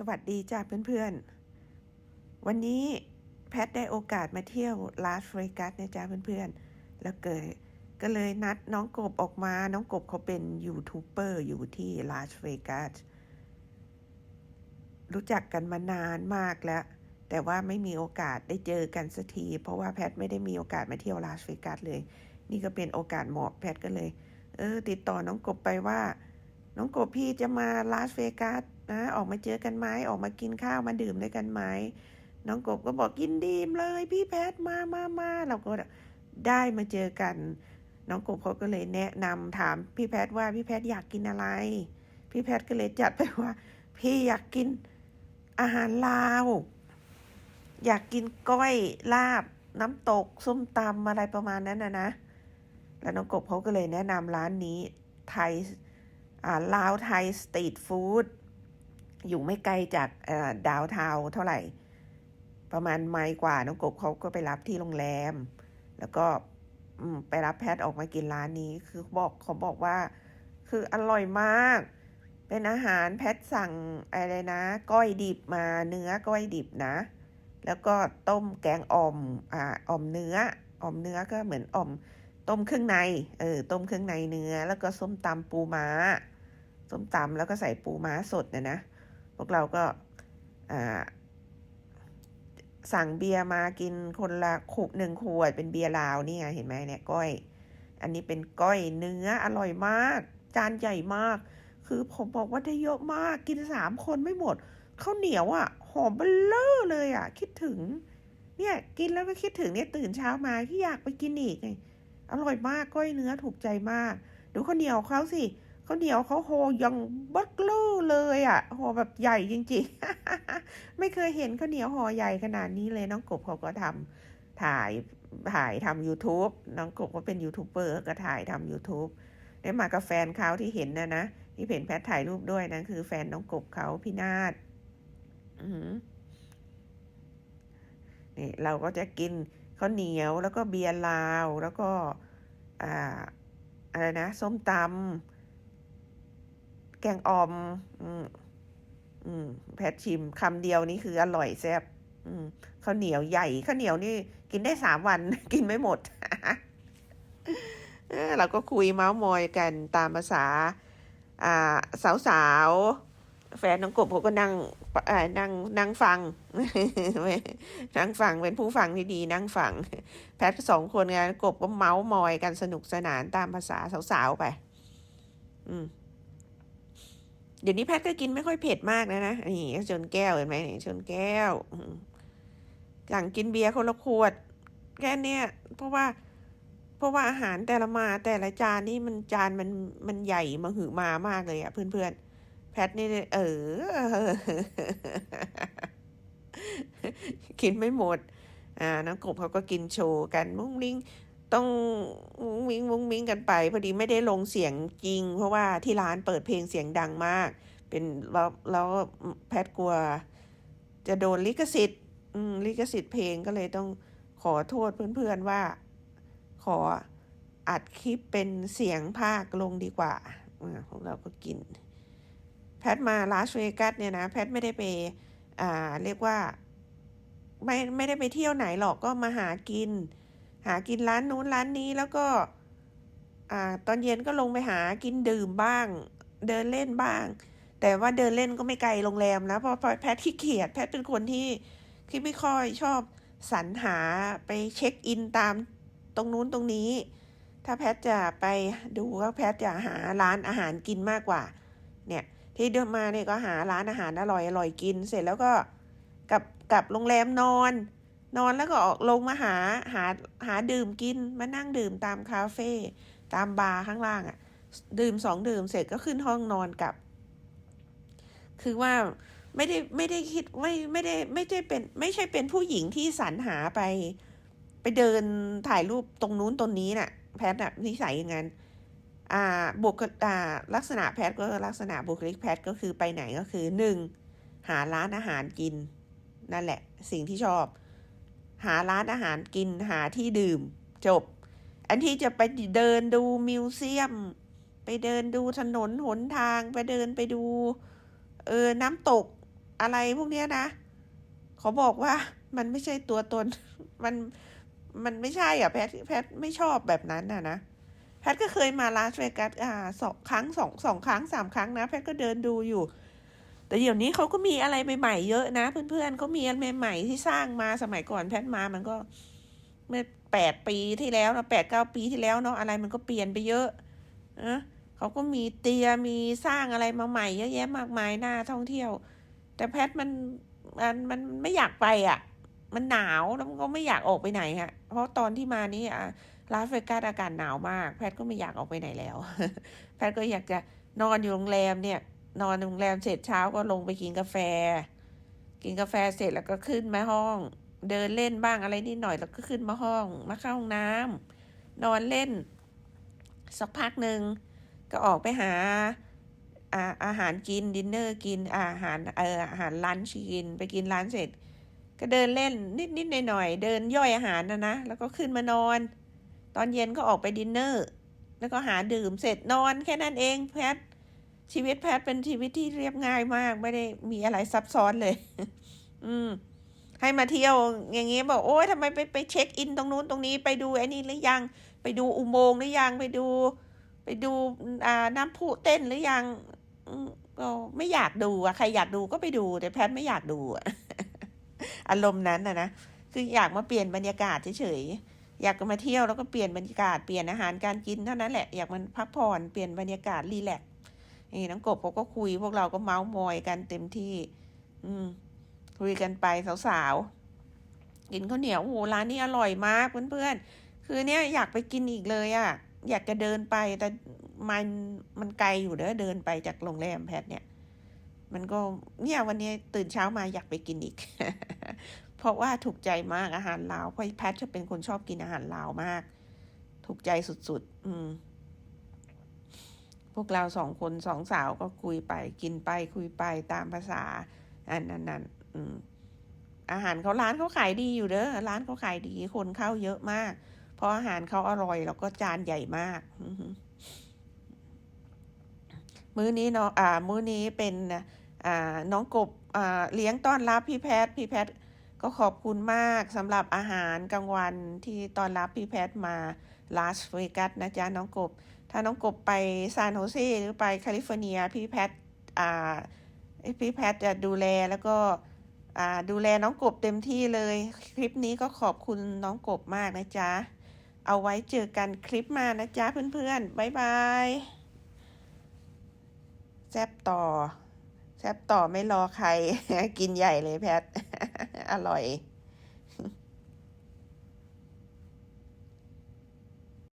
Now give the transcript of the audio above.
สวัสดีจ้าเพื่อนๆ วันนี้แพทได้โอกาสมาเที่ยวลาสเวกัสนะจ้าเพื่อนๆ แล้วเกิดก็เลยนัดน้องกบออกมา น้องกบเขาเป็นยูทูบเบอร์อยู่ที่ลาสเวกัส รู้จักกันมานานมากแล้ว แต่ว่าไม่มีโอกาสได้เจอกันสักที เพราะว่าแพทไม่ได้มีโอกาสมาเที่ยวลาสเวกัสเลย นี่ก็เป็นโอกาสเหมาะแพทก็เลย เออ ติดต่อน้องกบไปว่า น้องกบพี่จะมาลาสเวกัส นะออกมาเจอกันไหมออกมากินข้าวมาดื่มด้วยกันไหมน้องกบก็บอกยินดีมเลยพี่แพทมามามาเราก็ได้มาเจอกัน น้องกบเขาก็เลยแนะนำถามพี่แพทว่าพี่แพทอยากกินอะไร พี่แพทก็เลยจัดไปว่า พี่อยากกินอาหารลาว อยากกินก้อยลาบ น้ำตกส้มตำอะไรประมาณนั้นนะนะ แล้วน้องกบเขาก็เลยแนะนำร้านนี้ไทยอ่าลาวไทยสตรีทฟู้ด อยู่ไม่ไกลจากดาวเทาเท่าไหร่ ประมาณไมล์กว่าน้องกบเขาก็ไปรับที่โรงแรม แล้วก็ไปรับแพทออกมากินร้านนี้ คือบอกเขาบอกว่า คืออร่อยมาก เป็นอาหารแพทสั่งอะไรนะ ก้อยดิบมาเนื้อก้อยดิบนะ แล้วก็ต้มแกงอ่อมอ่าอ่อมเนื้ออ่อมเนื้อก็เหมือนอ่อมต้มเครื่องใน เออ ต้มเครื่องในเนื้อ แล้วก็ส้มตำปูม้า ส้มตำแล้วก็ใส่ปูม้าสดเนะนะ พวกเราก็าสั่งเบียร์มากินคนละขวดหนึ่งขวดเป็นเบียร์ลาวนี่ไงเห็นไหมเนี่ยก้อย อันนี้เป็นก้อยเนื้ออร่อยมาก จานใหญ่มาก คือผมบอกว่าได้เยอะมากกินสามคนไม่หมดข้าวเหนียวอะหอมเบลเลอร์เลยอะ คิดถึง เนี่ยกินแล้วก็คิดถึงเนี่ยตื่นเช้ามาที่อยากไปกินอีกไงอร่อยมากก้อยเนื้อถูกใจมากดูข้าวเหนียวเขาสิ ข้าวเหนียวเขาโหยังบักลูเลยอะ่ะห่อแบบใหญ่จริงๆ ไม่เคยเห็นข้าวเหนียวห่อใหญ่ขนาดนี้เลยน้องกบเขาก็ทำถ่ายถ่ายทำ YouTube น้องกบก็เป็นยูทูบเบอร์ก็ถ่ายทำ YouTube ได้มากับแฟนเขาที่เห็นนะนะที่เห็นแพทถ่ายรูปด้วยนะคือแฟนน้องกบเขาพี่นาฏนี่เราก็จะกินข้าวเหนียวแล้วก็เบียร์ลาวแล้วก็ อ่าอะไรนะ ส้มตำ แกงออม อืมอืมแพทชิมคำเดียวนี่คืออร่อยแซ่บอืมข้าวเหนียวใหญ่ข้าวเหนียวนี่ กินได้สามวัน กินไม่หมดเราก็คุยเมาส์มอยกันตามภาษา อ่า สาวๆแฟนน้องกบเขาก็นั่งนั่งนั่งฟังนั่งฟังเป็นผู้ฟังที่ดีนั่งฟัง แพทสองคนไงกบก็เมาส์มอยกันสนุกสนานตามภาษาสาวๆไป อืม เดี๋ยวนี้แพทก็กินไม่ค่อยเผ็ดมากนะนะนี่ชนแก้วเห็นไหมนี่ชนแก้วสั่งกินเบียร์คนละขวด แค่เนี้ยเพราะว่า เพราะว่าอาหารแต่ละมาแต่ละจานนี่มันจานมันมันใหญ่มาหือมามากเลยอะเพื่อนๆแพทนี่เออกินไม่หมด อ่าน้องกบเขาก็กินโชว์กันมุ้งมิ้ง ต้องมุ้งมิ้งมุ้งมิ้งกันไป พอดีไม่ได้ลงเสียงจริง เพราะว่าที่ร้านเปิดเพลงเสียงดังมาก เป็นแล้วแล้วแพทกลัว จะโดนลิขสิทธิ์ลิขสิทธิ์เพลงก็เลยต้องขอโทษเพื่อนๆว่า ขออัดคลิปเป็นเสียงภาคลงดีกว่าอ่าพวกเราก็กิน แพทมาลาสเวกัสเนี่ยนะ แพทไม่ได้ไปอ่าเรียกว่า ไม่ไม่ได้ไปเที่ยวไหนหรอกก็มาหากิน หากินร้านนู้นร้านนี้แล้วก็อตอนเย็นก็ลงไปหากินดื่มบ้าง เดินเล่นบ้าง แต่ว่าเดินเล่นก็ไม่ไกลโรงแรมนะเพราะแพทขี้เกียจแพทเป็นคนที่ที่ไม่ค่อยชอบสรรหาไปเช็คอินตามตรงนู้นตรงนี้ ถ้าแพทจะไปดูก็แพทจะหาร้านอาหารกินมากกว่า เนี่ยที่เดินมาเนี่ยก็หาร้านอาหารอร่อยอร่อยกิน เสร็จแล้วก็กับกลับโรงแรมนอน นอนแล้วก็ออกลงมาหาหาหาดื่มกินมานั่งดื่มตามคาเฟ่ตามบาร์ข้างล่างอะ่ะ ดื่มสองดื่มเสร็จก็ขึ้นห้องนอนกลับ คือว่าไม่ได้ไม่ได้คิดไม่ไม่ได้ไม่ใช่เป็นไม่ใช่เป็นผู้หญิงที่สรรหาไป ไปเดินถ่ายรูปตรงนู้นตรงนี้น่ะ แพทน่ะนิสัยอย่างนั้นอ่าบุคอ่าลักษณะแพทก็ลักษณะบุคลิกแพทก็คือไปไหนก็คือหนึ่งหาร้านอาหารกิน นั่นแหละ สิ่งที่ชอบ หาร้านอาหารกินหาที่ดื่ม จบ อันที่จะไปเดินดูมิวเซียม ไปเดินดูถนนหนทาง ไปเดินไปดู เออ น้ำตกอะไรพวกเนี้ยนะเขาบอกว่ามันไม่ใช่ตัวตน มัน มันไม่ใช่อะแพทแพทไม่ชอบแบบนั้นอะนะแพทก็เคยมาลาสเวกัสอ่าสองครั้งสองสองครั้งสามครั้งนะ แพทก็เดินดูอยู่ แต่เดี๋ยวนี้เขาก็มีอะไรใหม่ๆเยอะนะ เพื่อนๆเขามีอะไรใหม่ๆที่สร้างมาสมัยก่อนแพทมามันก็เมื่อแปดปีที่แล้วนะแปดเก้าปีที่แล้วเนาะอะไรมันก็เปลี่ยนไปเยอะนะเขาก็มีเตียมีสร้างอะไรมาใหม่เยอะแยะมากมายหน่าท่องเที่ยว แต่แพทมันมันมันไม่อยากไปอะ มันหนาวแล้วมันก็ไม่อยากออกไปไหนฮะเพราะตอนที่มานี่อะลาสเวกัสอากาศหนาวมาก แพทก็ไม่อยากออกไปไหนแล้ว แพทก็อยากจะนอนอยู่โรงแรมเนี่ย นอนโรงแรมเสร็จเช้าก็ลงไปกินกาแฟ กินกาแฟเสร็จแล้วก็ขึ้นมาห้อง เดินเล่นบ้างอะไรนิดหน่อยแล้วก็ขึ้นมาห้อง มาเข้าห้องน้ำนอนเล่น สักพักหนึ่งก็ออกไปหาอาอาหารกินดินเนอร์กินอาหารเอออาหารลันชกิน ไปกินร้านเสร็จ ก็เดินเล่นนิดนิดหน่อยหน่อยๆเดินย่อยอาหารนะนะแล้วก็ขึ้นมานอน ตอนเย็นก็ออกไปดินเนอร์แล้วก็หาดื่มเสร็จนอนแค่นั้นเองแพท ชีวิตแพทเป็นชีวิตที่เรียบง่ายมาก ไม่ได้มีอะไรซับซ้อนเลย อืม ให้มาเที่ยวอย่างเงี้ยบอกโอ้ยทำไมไปไปเช็คอินตรงนู้นตรงนี้ไปดูไอ้นี่หรือยัง ไปดูอุโมงค์หรือยังไปดู ไปดูอ่าน้ำพุเต้นหรือยังก็ไม่อยากดูอะใครอยากดูก็ไปดู แต่แพทไม่อยากดูอะอารมณ์นั้นนะนะคืออยากมาเปลี่ยนบรรยากาศเฉยๆอยากมาเที่ยวแล้วก็เปลี่ยนบรรยากาศเปลี่ยนอาหารการกินเท่านั้นแหละอยากมันพักผ่อนเปลี่ยนบรรยากาศรีแลกซ์ นี่น้องกบเขาก็คุยพวกเราก็เมาส์มอยกันเต็มที่ อืม คุยกันไปสาวๆกินข้าวเหนียวโอ้โหร้านนี้อร่อยมากเพื่อนๆคือเนี่ยอยากไปกินอีกเลยอะ่ะ อยากจะเดินไปแต่มันมันไกลอยู่เด้อเดินไปจากโรงแรมแพทเนี่ย มันก็เนี่ยวันนี้ตื่นเช้ามาอยากไปกินอีก เพราะว่าถูกใจมากอาหารลาวเพราะแพทจะเป็นคนชอบกินอาหารลาวมาก ถูกใจสุดๆ อืม พวกเราสองคนสองสาวก็คุยไปกินไปคุยไปตามภาษา อันนั้นนั้นอืมอาหารเขาร้านเขาขายดีอยู่เด้อร้านเขาขายดีคนเข้าเยอะมาก เพราะอาหารเขาอร่อยแล้วก็จานใหญ่มากมื้อนี้เนาะอ่า มื้อนี้เป็นอ่าน้องกบอ่าเลี้ยงต้อนรับพี่แพทพี่แพทก็ขอบคุณมากสำหรับอาหารกลางวันที่ต้อนรับพี่แพทมา ลาสเวกัสนะจ๊ะน้องกบ ถ้าน้องกบไปซานโฮเซหรือไปแคลิฟอร์เนียพี่แพทอ่าพี่แพทจะดูแลแล้วก็อ่าดูแลน้องกบเต็มที่เลย คลิปนี้ก็ขอบคุณน้องกบมากนะจ๊ะ เอาไว้เจอกันคลิปมานะจ๊ะเพื่อนๆ บ๊ายบายแซบต่อแซบต่อไม่รอใคร กินใหญ่เลยแพท อร่อย